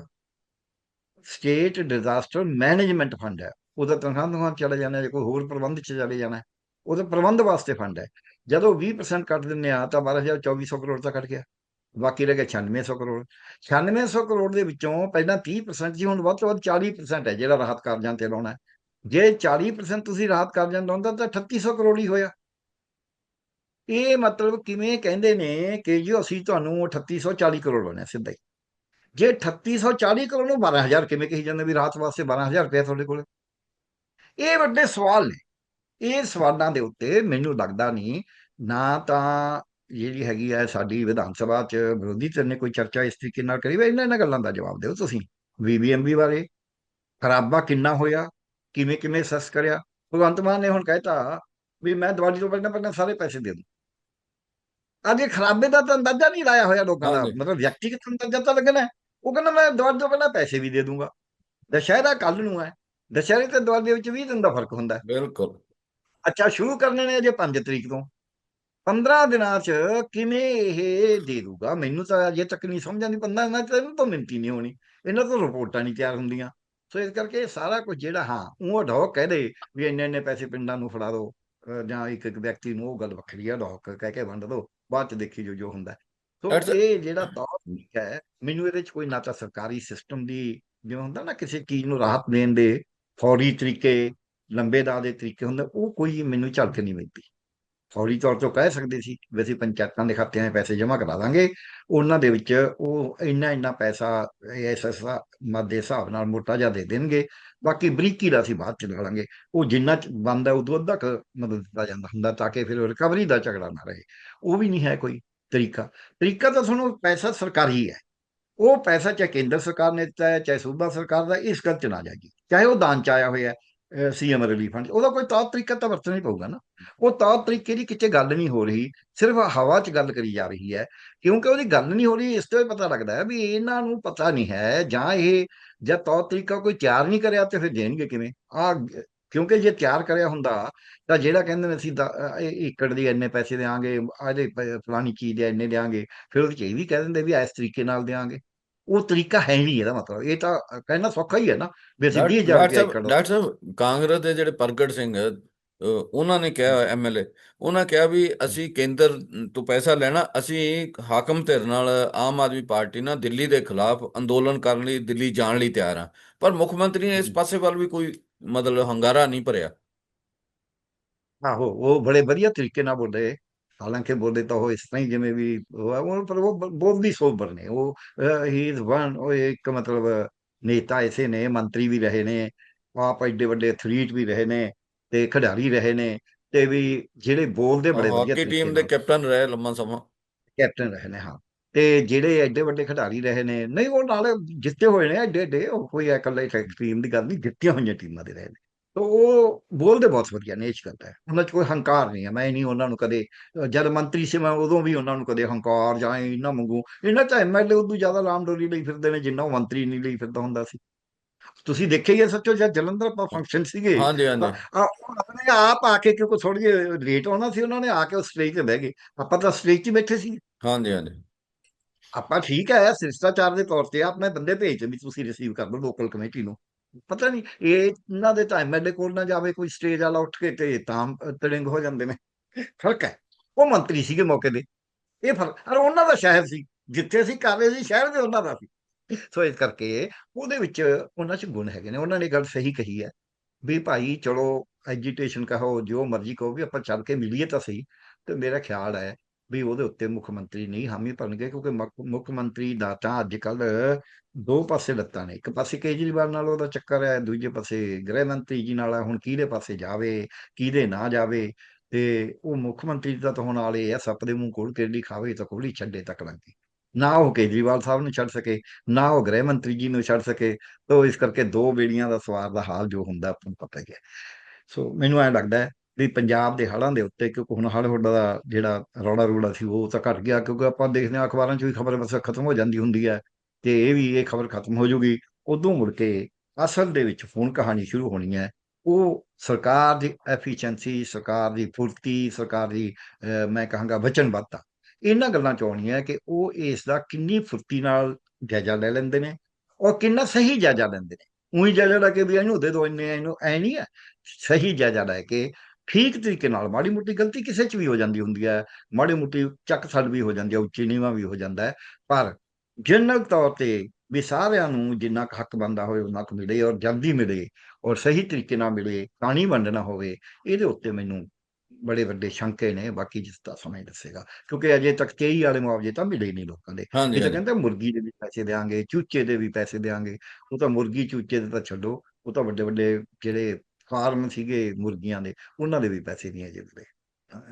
state disaster management fund ਹੈ। ਉਹਦਾ ਤਨਖਾਹ ਤਨਖਾਹ ਚਲੇ ਜਾਣਾ ਜੇ ਕੋਈ ਹੋਰ ਪ੍ਰਬੰਧ ਚ ਚਲੇ ਜਾਣਾ ਹੈ, ਉਹਦਾ ਪ੍ਰਬੰਧ ਵਾਸਤੇ ਫੰਡ ਹੈ। ਜਦੋਂ 20% ਕੱਟ ਦਿੰਦੇ ਆ ਤਾਂ 12400 ਕਰੋੜ ਤਾਂ ਕੱਟ ਗਿਆ। ਬਾਕੀ ਰਹਿ ਗਿਆ 9600 ਕਰੋੜ। 9600 ਕਰੋੜ ਦੇ ਵਿੱਚੋਂ ਪਹਿਲਾਂ 30% ਜੀ ਹੁਣ ਵੱਧ ਤੋਂ ਵੱਧ 40% ਹੈ ਜਿਹੜਾ ਰਾਹਤ ਕਾਰਜਾਂ ਤੇ ਲਾਉਣਾ। ਜੇ 40% ਤੁਸੀਂ ਰਾਹਤ ਕਾਰਜਾਂ ਲਾਉਂਦਾ ਤਾਂ 3800 ਕਰੋੜ ਹੀ ਹੋਇਆ। ਇਹ ਮਤਲਬ ਕਿਵੇਂ ਕਹਿੰਦੇ ਨੇ ਕਿ ਜੀ ਅਸੀਂ ਤੁਹਾਨੂੰ 3840 ਕਰੋੜ ਲਾਉਣੇ ਆ ਸਿੱਧਾ ਹੀ। ਜੇ 3840 ਕਰੋੜ ਨੂੰ 12000 ਕਿਵੇਂ ਕਹੀ ਜਾਂਦੇ ਵੀ ਰਾਹਤ ਵਾਸਤੇ 12000 ਰੁਪਏ ਤੁਹਾਡੇ ਕੋਲ? ਇਹ ਵੱਡੇ ਸਵਾਲ ਨੇ। ਇਹ ਸਵਾਲਾਂ ਦੇ ਉੱਤੇ ਮੈਨੂੰ ਲੱਗਦਾ ਨਹੀਂ, ਨਾ ਤਾਂ ਜਿਹੜੀ ਹੈਗੀ ਹੈ ਸਾਡੀ ਵਿਧਾਨ ਸਭਾ ਚ ਵਿਰੋਧੀ ਧਿਰ ਨੇ ਕੋਈ ਚਰਚਾ ਇਸ ਤਰੀਕੇ ਨਾਲ ਕਰੀ ਵੀ ਇਹਨਾਂ ਇਹਨਾਂ ਗੱਲਾਂ ਦਾ ਜਵਾਬ ਦਿਓ ਤੁਸੀਂ ਵੀਬੀਐਮਬੀ ਬਾਰੇ। ਖਰਾਬਾ ਕਿੰਨਾ ਹੋਇਆ ਕਿਵੇਂ ਕਿਵੇਂ ਸੈਸ ਕਰਿਆ। ਭਗਵੰਤ ਮਾਨ ਨੇ ਹੁਣ ਕਹਿਤਾ ਵੀ ਮੈਂ ਦੀਵਾਲੀ ਤੋਂ ਪਹਿਲਾਂ ਪਹਿਲਾਂ ਸਾਰੇ ਪੈਸੇ ਦੇ ਦੂੰ। ਅੱਜ ਇਹ ਖਰਾਬੇ ਦਾ ਤਾਂ ਅੰਦਾਜ਼ਾ ਨਹੀਂ ਲਾਇਆ ਹੋਇਆ ਲੋਕਾਂ ਦਾ। ਮਤਲਬ ਵਿਅਕਤੀਗਤ ਅੰਦਾਜ਼ਾ ਤਾਂ ਲੱਗਣਾ। ਉਹ ਕਹਿੰਦਾ ਮੈਂ ਦੀਵਾਲੀ ਤੋਂ ਪਹਿਲਾਂ ਪੈਸੇ ਵੀ ਦੇ ਦੂੰਗਾ। ਦੁਸ਼ਹਿਰਾ ਕੱਲ ਨੂੰ ਹੈ। ਦੁਸ਼ਹਿਰੇ ਤੇ ਦੀਵਾਲੀ ਦੇ ਵਿੱਚ 20 ਦਿਨ ਦਾ ਫ਼ਰਕ ਹੁੰਦਾ ਬਿਲਕੁਲ। ਅੱਛਾ ਸ਼ੁਰੂ ਕਰਨੇ ਨੇ ਅਜੇ 5 ਤਰੀਕ ਤੋਂ। 15 ਦਿਨਾਂ ਚ ਕਿਵੇਂ ਇਹ ਦੇ ਦੂਗਾ? ਮੈਨੂੰ ਤਾਂ ਅਜੇ ਤੱਕ ਨਹੀਂ ਸਮਝ ਆਉਂਦੀ 15 ਦਿਨਾਂ ਚ ਇਹਨੂੰ ਤਾਂ ਮਿੰਤੀ ਨਹੀਂ ਹੋਣੀ। ਇਹਨਾਂ ਤੋਂ ਰਿਪੋਰਟਾਂ ਨਹੀਂ ਤਿਆਰ ਹੁੰਦੀਆਂ। ਸੋ ਇਸ ਕਰਕੇ ਸਾਰਾ ਕੁਝ ਜਿਹੜਾ ਹਾਂ ਉਹ ਡੌਕ ਕਹਦੇ ਵੀ ਇੰਨੇ ਇੰਨੇ ਪੈਸੇ ਪਿੰਡਾਂ ਨੂੰ ਫੜਾ ਦਿਓ ਅਹ ਜਾਂ ਇੱਕ ਇੱਕ ਵਿਅਕਤੀ ਨੂੰ ਉਹ ਗੱਲ ਵੱਖਰੀ ਆ ਡੌਕ ਕਹਿ ਕੇ ਵੰਡ ਦਿਓ ਬਾਅਦ ਚ ਦੇਖੀ ਜੋ ਜੋ ਹੁੰਦਾ। ਸੋ ਇਹ ਜਿਹੜਾ ਤੌਰ ਤਰੀਕਾ ਹੈ ਮੈਨੂੰ ਇਹਦੇ ਚ ਕੋਈ ਨਾ ਤਾਂ ਸਰਕਾਰੀ ਸਿਸਟਮ ਦੀ ਜਿਵੇਂ ਹੁੰਦਾ ਨਾ ਕਿਸੇ ਚੀਜ਼ ਨੂੰ ਰਾਹਤ ਦੇਣ ਦੇ ਫੌਰੀ ਤਰੀਕੇ ਲੰਬੇ ਦਾ ਦੇ ਤਰੀਕੇ ਹੁੰਦੇ ਉਹ ਕੋਈ ਮੈਨੂੰ ਝਲਕ ਨਹੀਂ ਮਿਲਦੀ। ਫੌਰੀ ਤੌਰ ਤੋਂ ਕਹਿ ਸਕਦੇ ਸੀ ਵੀ ਅਸੀਂ ਪੰਚਾਇਤਾਂ ਦੇ ਖਾਤਿਆਂ 'ਚ ਪੈਸੇ ਜਮ੍ਹਾਂ ਕਰਾ ਦਾਂਗੇ। ਉਹਨਾਂ ਦੇ ਵਿੱਚ ਉਹ ਇੰਨਾ ਇੰਨਾ ਪੈਸਾ ਇਸ ਮਦ ਦੇ ਹਿਸਾਬ ਨਾਲ ਮੋਟਾ ਜਿਹਾ ਦੇ ਦੇਣਗੇ। ਬਾਕੀ ਬਰੀਕੀ ਦਾ ਅਸੀਂ ਬਾਅਦ ਚ ਲਾ ਲਾਂਗੇ। ਉਹ ਜਿੰਨਾ ਚ ਬੰਦਾ ਉਦੋਂ ਅੱਧਾ ਕੁ ਮਦਦ ਦਿੱਤਾ ਜਾਂਦਾ ਹੁੰਦਾ ਤਾਂ ਕਿ ਫਿਰ ਰਿਕਵਰੀ ਦਾ ਝਗੜਾ ਨਾ ਰਹੇ। ਉਹ ਵੀ ਨਹੀਂ ਹੈ ਕੋਈ ਤਰੀਕਾ। ਤਰੀਕਾ ਤਾਂ ਤੁਹਾਨੂੰ ਪੈਸਾ ਸਰਕਾਰੀ ਹੈ ਉਹ ਪੈਸਾ ਚਾਹੇ ਕੇਂਦਰ ਸਰਕਾਰ ਨੇ ਦਿੱਤਾ ਹੈ, ਚਾਹੇ ਸੂਬਾ ਸਰਕਾਰ ਦਾ, ਇਸ ਗੱਲ ਚ ਨਾ ਜਾਏਗੀ ਚਾਹੇ ਉਹ ਦਾਨ ਚ ਆਇਆ ਹੋਇਆ ਸੀਐਮ ਰਿਲੀਫ ਫੰਡ ਉਹਦਾ ਕੋਈ ਤੌਰ ਤਰੀਕਾ ਤਾਂ ਵਰਤਣਾ ਹੀ ਪਊਗਾ ਨਾ। ਉਹ ਤੌਰ ਤਰੀਕੇ ਦੀ ਕਿਤੇ ਗੱਲ ਨਹੀਂ ਹੋ ਰਹੀ, ਸਿਰਫ ਹਵਾ 'ਚ ਗੱਲ ਕਰੀ ਜਾ ਰਹੀ ਹੈ, ਕਿਉਂਕਿ ਉਹਦੀ ਗੱਲ ਨਹੀਂ ਹੋ ਰਹੀ, ਇਸ ਤੋਂ ਹੀ ਪਤਾ ਲੱਗਦਾ ਹੈ ਵੀ ਇਹਨਾਂ ਨੂੰ ਪਤਾ ਨਹੀਂ ਹੈ, ਜਾਂ ਇਹ, ਜਾਂ ਤੌਰ ਤਰੀਕਾ ਕੋਈ ਤਿਆਰ ਨਹੀਂ ਕਰਿਆ ਤੇ ਫਿਰ ਦੇਣਗੇ ਕਿਵੇਂ? ਆ, ਕਿਉਂਕਿ ਜੇ ਤਿਆਰ ਕਰਿਆ ਹੁੰਦਾ, ਤਾਂ ਜਿਹੜਾ ਕਹਿੰਦੇ ਨੇ ਅਸੀਂ ਦਾ- ਏਕੜ ਦੀ ਇੰਨੇ ਪੈਸੇ ਦੇਾਂਗੇ ਆਦੇ ਫਲਾਣੀ ਚੀਜ਼ ਦੇ ਇੰਨੇ ਦੇਾਂਗੇ ਫਿਰ ਉਹਦੇ ਚ ਇਹ ਵੀ ਕਹਿ ਦਿੰਦੇ ਵੀ ਇਸ ਤਰੀਕੇ ਨਾਲ ਦੇਾਂਗੇ ਉਹ ਤਰੀਕਾ ਹੈ ਨਹੀਂ ਇਹਦਾ ਮਤਲਬ ਇਹ ਤਾਂ ਕਹਿਣਾ ਸੌਖਾ ਹੀ ਹੈ ਨਾ ਵੀ ਅਸੀਂ 20000 ਡਾਕਟਰ ਰੁਪਏ ਏਕੜ ਡਾਕਟਰ ਸਾਹਿਬ ਕਾਂਗਰਸ ਦੇ ਜਿਹੜੇ ਪ੍ਰਗਟ ਸਿੰਘ ਉਹਨਾਂ ਨੇ ਕਿਹਾ ਐਮਐਲਏ ਉਹਨਾਂ ਕਿਹਾ ਵੀ ਅਸੀਂ ਕੇਂਦਰ ਤੋਂ ਪੈਸਾ ਲੈਣਾ ਅਸੀਂ ਹਾਕਮ ਧਿਰ ਨਾਲ ਆਮ ਆਦਮੀ ਪਾਰਟੀ ਨਾਲ ਦਿੱਲੀ ਦੇ ਖਿਲਾਫ ਅੰਦੋਲਨ ਕਰਨ ਲਈ ਦਿੱਲੀ ਜਾਣ ਲਈ ਤਿਆਰ ਆ ਪਰ ਮੁੱਖ ਮੰਤਰੀ ਨੇ ਇਸ। ਪਾਸੇ ਵੱਲ ਵੀ ਕੋਈ ਮਤਲਬ ਹੰਗਾਰਾ ਨਹੀਂ ਭਰਿਆ। ਆਹੋ ਉਹ ਬੜੇ ਵਧੀਆ ਤਰੀਕੇ ਨਾਲ ਬੋਲੇ। ਹਾਲਾਂਕਿ ਬੋਲੇ ਤਾਂ ਉਹ ਇਸ ਤਰ੍ਹਾਂ ਹੀ ਜਿਵੇਂ ਵੀ ਉਹ ਪਰ ਉਹ ਬ- ਬੋਲਦੀ ਸੋਬਰ ਨੇ। ਉਹ ਹੀ ਇਜ਼ ਵਨ ਉਹ ਇੱਕ ਮਤਲਬ ਨੇਤਾ ਐਸੇ ਨੇ ਮੰਤਰੀ ਵੀ ਰਹੇ ਨੇ ਆਪ ਐਡੇ ਵੱਡੇ ਐਥਲੀਟ ਵੀ ਰਹੇ ਨੇ ਤੇ ਖਿਡਾਰੀ ਰਹੇ ਨੇ ਤੇ ਵੀ ਜਿਹੜੇ ਬੋਲਦੇ ਬੜੇ ਵਧੀਆ ਹਾਕੀ ਟੀਮ ਦੇ ਕੈਪਟਨ ਰਹੇ ਲੰਮਾ ਸਮਾਂ। ਕੈਪਟਨ ਰਹੇ ਨੇ ਹਾਂ। ਤੇ ਜਿਹੜੇ ਐਡੇ ਵੱਡੇ ਖਿਡਾਰੀ ਰਹੇ ਨੇ ਨਹੀਂ ਉਹ ਨਾਲ ਜਿੱਤੇ ਹੋਏ ਨੇ ਐਡੇ ਐਡੇ ਉਹ ਕੋਈ ਇਕੱਲੇ ਟੀਮ ਦੀ ਗੱਲ ਨਹੀਂ ਜਿੱਤੀਆਂ ਹੋਈਆਂ ਟੀਮਾਂ ਦੇ ਰਹੇ ਨੇ। ਤਾਂ ਉਹ ਬੋਲਦੇ ਬਹੁਤ ਵਧੀਆ ਨੇ ਇਹ 'ਚ ਗੱਲ ਹੈ। ਉਹਨਾਂ 'ਚ ਕੋਈ ਹੰਕਾਰ ਨਹੀਂ ਹੈ। ਮੈਂ ਨਹੀਂ ਉਹਨਾਂ ਨੂੰ ਕਦੇ ਜਦ ਮੰਤਰੀ ਸੀ ਮੈਂ ਉਦੋਂ ਵੀ ਉਹਨਾਂ ਨੂੰ ਕਦੇ ਹੰਕਾਰ ਜਾਂ ਇਹਨਾਂ ਮੰਗੂ। ਇਹਨਾਂ ਤਾਂ ਐਮਐਲਏ ਉਦੋਂ ਜ਼ਿਆਦਾ ਰਾਮ ਡੋਲੀ ਲਈ ਫਿਰਦੇ ਨੇ ਜਿੰਨਾ ਉਹ ਮੰਤਰੀ ਨਹੀਂ ਲਈ ਫਿਰਦਾ ਹੁੰਦਾ ਸੀ। ਤੁਸੀਂ ਦੇਖਿਆ ਹੀ ਹੈ ਸੱਚੋ ਜਦ ਜਲੰਧਰ ਆਪਾਂ ਫੰਕਸ਼ਨ ਸੀਗੇ ਹਾਂਜੀ ਹਾਂਜੀ। ਆਪਣੇ ਆਪ ਆ ਕੇ ਕਿਉਂਕਿ ਥੋੜੀ ਜਿਹੀ ਲੇਟ ਆਉਣਾ ਸੀ ਉਹਨਾਂ ਨੇ ਆ ਕੇ ਉਸ ਸਟੇਜ ਤੇ ਬਹਿ ਗਏ। ਆਪਾਂ ਤਾਂ ਸਟੇਜ 'ਤੇ ਬੈਠੇ ਸੀ ਹਾਂਜੀ ਹਾਂਜੀ। ਆਪਾਂ ਠੀਕ ਹੈ ਸਿਰਸਟਾਚਾਰ ਦੇ ਤੌਰ ਤੇ ਆਪਣੇ ਬੰਦੇ ਭੇਜ ਵੀ ਤੁਸੀਂ ਰਿਸੀਵ ਕਰ ਲਓ ਲੋਕਲ ਕਮੇਟੀ ਨੂੰ। ਪਤਾ ਨਹੀਂ ਇਹ ਇਹਨਾਂ ਦੇ ਤਾਂ ਐਮਐਲਏ ਕੋਲ ਨਾ ਜਾਵੇ ਕੋਈ ਸਟੇਜ ਵਾਲਾ ਉੱਠ ਕੇ ਤੇ ਤਾਂ ਤੜਿੰਗ ਹੋ ਜਾਂਦੇ ਨੇ। ਫ਼ਰਕ ਹੈ। ਉਹ ਮੰਤਰੀ ਸੀਗੇ ਮੌਕੇ ਦੇ ਇਹ ਫ਼ਰਕ, ਅਰ ਉਹਨਾਂ ਦਾ ਸ਼ਹਿਰ ਸੀ। ਜਿੱਥੇ ਅਸੀਂ ਕਰ ਰਹੇ ਸੀ, ਸ਼ਹਿਰ ਦੇ ਉਹਨਾਂ ਦਾ ਸੀ। ਸੋ ਇਸ ਕਰਕੇ ਉਹਦੇ ਵਿੱਚ ਉਹਨਾਂ 'ਚ ਗੁਣ ਹੈਗੇ ਨੇ। ਉਹਨਾਂ ਨੇ ਗੱਲ ਸਹੀ ਕਹੀ ਹੈ ਵੀ ਭਾਈ ਚਲੋ ਐਜੀਟੇਸ਼ਨ ਕਹੋ, ਜੋ ਮਰਜ਼ੀ ਕਹੋ ਵੀ ਆਪਾਂ ਚੱਲ ਕੇ ਮਿਲੀਏ ਤਾਂ ਸਹੀ। ਤੇ ਮੇਰਾ ਖਿਆਲ ਹੈ ਵੀ ਉਹਦੇ ਉੱਤੇ ਮੁੱਖ ਮੰਤਰੀ ਨਹੀਂ ਹਾਮੀ ਭਰਨਗੇ ਕਿਉਂਕਿ ਮੁੱਖ ਮੁੱਖ ਮੰਤਰੀ ਦਾ ਤਾਂ ਅੱਜ ਕੱਲ ਦੋ ਪਾਸੇ ਲੱਤਾਂ ਨੇ। ਇੱਕ ਪਾਸੇ ਕੇਜਰੀਵਾਲ ਨਾਲ ਉਹਦਾ ਚੱਕਰ ਹੈ, ਦੂਜੇ ਪਾਸੇ ਗ੍ਰਹਿ ਮੰਤਰੀ ਜੀ ਨਾਲ ਹੁਣ ਕਿਹਦੇ ਪਾਸੇ ਜਾਵੇ, ਕਿਹਦੇ ਨਾ ਜਾਵੇ ਤੇ ਉਹ ਮੁੱਖ ਮੰਤਰੀ ਦਾ ਤਾਂ ਹੁਣ ਆਲੇ ਆ ਸੱਪ ਦੇ ਮੂੰਹ ਕੋਲ ਕਿਹੜੀ ਖਾਵੇ ਤਾਂ ਕੋਲੀ ਛੱਡੇ ਤੱਕ ਲੰਗੀ ਨਾ ਉਹ ਕੇਜਰੀਵਾਲ ਸਾਹਿਬ ਨੂੰ ਛੱਡ ਸਕੇ, ਨਾ ਉਹ ਗ੍ਰਹਿ ਮੰਤਰੀ ਜੀ ਨੂੰ ਛੱਡ ਸਕੇ, ਤਾਂ ਇਸ ਕਰਕੇ ਦੋ ਬੇੜੀਆਂ ਦਾ ਸਵਾਰ ਦਾ ਹਾਲ ਜੋ ਹੁੰਦਾ ਆਪਾਂ ਨੂੰ ਪਤਾ ਹੀ ਹੈ। ਸੋ ਮੈਨੂੰ ਐ ਲੱਗਦਾ ਹੈ ਵੀ ਪੰਜਾਬ ਦੇ ਹੜ੍ਹਾਂ ਦੇ ਉੱਤੇ ਕਿਉਂਕਿ ਹੁਣ ਹੜ੍ਹ ਹੁੱਡ ਦਾ ਜਿਹੜਾ ਰੌਲਾ ਰੂੜਾ ਸੀ ਉਹ ਤਾਂ ਘਟ ਗਿਆ ਕਿਉਂਕਿ ਆਪਾਂ ਦੇਖਦੇ ਹਾਂ ਅਖਬਾਰਾਂ 'ਚ ਵੀ ਖਬਰ ਬਸ ਖਤਮ ਹੋ ਜਾਂਦੀ ਹੁੰਦੀ ਹੈ ਤੇ ਇਹ ਵੀ ਇਹ ਖਬਰ ਖਤਮ ਹੋ ਜਾਊਗੀ ਉਦੋਂ ਮੁੜ ਕੇ ਅਸਲ ਦੇ ਵਿੱਚ ਹੁਣ ਕਹਾਣੀ ਸ਼ੁਰੂ ਹੋਣੀ ਹੈ। ਉਹ ਸਰਕਾਰ ਦੀ ਐਫੀਸ਼ੀਐਂਸੀ ਸਰਕਾਰ ਦੀ ਫੁਰਤੀ ਸਰਕਾਰ ਦੀ, ਅਹ, ਮੈਂ ਕਹਾਂਗਾ ਵਚਨਬੱਧਤਾ, ਇਹਨਾਂ ਗੱਲਾਂ ਚ ਆਉਣੀ ਹੈ ਕਿ ਉਹ ਇਸ ਦਾ ਕਿੰਨੀ ਫੁਰਤੀ ਨਾਲ ਜਾਇਜ਼ਾ ਲੈ ਲੈਂਦੇ ਨੇ ਔਰ ਕਿੰਨਾ ਸਹੀ ਜਾਇਜ਼ਾ ਲੈਂਦੇ ਨੇ। ਉਹੀ ਜਾਇਜ਼ਾ ਲੈ ਕੇ ਵੀ ਇਹਨੂੰ ਦੇ ਦੋ, ਇੰਨੇ ਇਹਨੂੰ ਐ ਨਹੀਂ ਹੈ। ਸਹੀ ਜਾਇਜ਼ਾ ਲੈ ਕੇ ਠੀਕ ਤਰੀਕੇ ਨਾਲ ਮਾੜੀ ਮੋਟੀ ਗਲਤੀ ਕਿਸੇ ਚ ਵੀ ਹੋ ਜਾਂਦੀ ਹੁੰਦੀ ਹੈ ਮਾੜੀ ਮੋਟੀ ਚੱਕ ਛੱਡ ਵੀ ਹੋ ਜਾਂਦੀ ਹੈ ਉੱਚੀ ਨੀਵਾਂ ਵੀ ਹੋ ਜਾਂਦਾ ਹੈ ਪਰ ਜਨਰਲ ਤੌਰ ਤੇ ਵੀ ਸਾਰਿਆਂ ਨੂੰ ਜਿੰਨਾ ਕੁ ਹੱਕ ਬੰਦਾ ਹੋਵੇ ਉਹਨਾਂ ਕੁ ਮਿਲੇ ਔਰ ਜਲਦੀ ਮਿਲੇ ਔਰ ਸਹੀ ਤਰੀਕੇ ਨਾਲ ਮਿਲੇ ਪਾਣੀ ਵੰਡਣਾ ਹੋਵੇ ਇਹਦੇ ਉੱਤੇ ਮੈਨੂੰ ਬੜੇ ਵੱਡੇ ਸ਼ੰਕੇ ਨੇ ਬਾਕੀ ਜਿਸ ਦਾ ਸਮਾਂ ਦੱਸੇਗਾ ਕਿਉਂਕਿ ਅਜੇ ਤੱਕ 23 ਵਾਲੇ ਮੁਆਵਜ਼ੇ ਤਾਂ ਮਿਲੇ ਨਹੀਂ ਲੋਕਾਂ ਦੇ। ਇਹ ਤਾਂ ਕਹਿੰਦੇ ਮੁਰਗੀ ਦੇ ਵੀ ਪੈਸੇ ਦੇਾਂਗੇ ਚੂਚੇ ਦੇ ਵੀ ਪੈਸੇ ਦੇਾਂਗੇ ਉਹ ਤਾਂ ਮੁਰਗੀ ਚੂਚੇ ਦੇ ਤਾਂ ਛੱਡੋ ਉਹ ਤਾਂ ਵੱਡੇ ਵੱਡੇ ਜਿਹੜੇ ਫਾਰਮ ਸੀਗੇ ਮੁਰਗੀਆਂ ਦੇ ਉਹਨਾਂ ਦੇ ਵੀ ਪੈਸੇ ਨਹੀਂ ਅਜੇ ਮਿਲੇ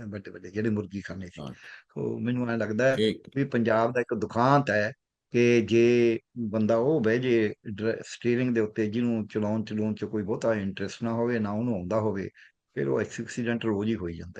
ਵੱਡੇ ਵੱਡੇ ਜਿਹੜੇ ਮੁਰਗੀ ਖਾਨੇ ਸੀ। ਹਾਂ। ਸੋ ਮੈਨੂੰ ਐ ਲੱਗਦਾ ਵੀ ਪੰਜਾਬ ਦਾ ਇੱਕ ਦੁਖਾਂਤ ਹੈ ਕਿ ਜੇ ਬੰਦਾ ਉਹ ਬਹਿ ਜੇ ਸਟੀਅਰਿੰਗ ਦੇ ਉੱਤੇ ਜਿਹਨੂੰ ਚਲਾਉਣ ਚਲਾਉਣ ਚ ਕੋਈ ਬਹੁਤਾ ਇੰਟਰਸਟ ਨਾ ਹੋਵੇ ਨਾ ਉਹਨੂੰ ਆਉਂਦਾ ਹੋਵੇ ਫਿਰ ਉਹ ਐਕਸੀਡੈਂਟ ਰੋਜ਼ ਹੀ ਹੋਈ ਜਾਂਦੇ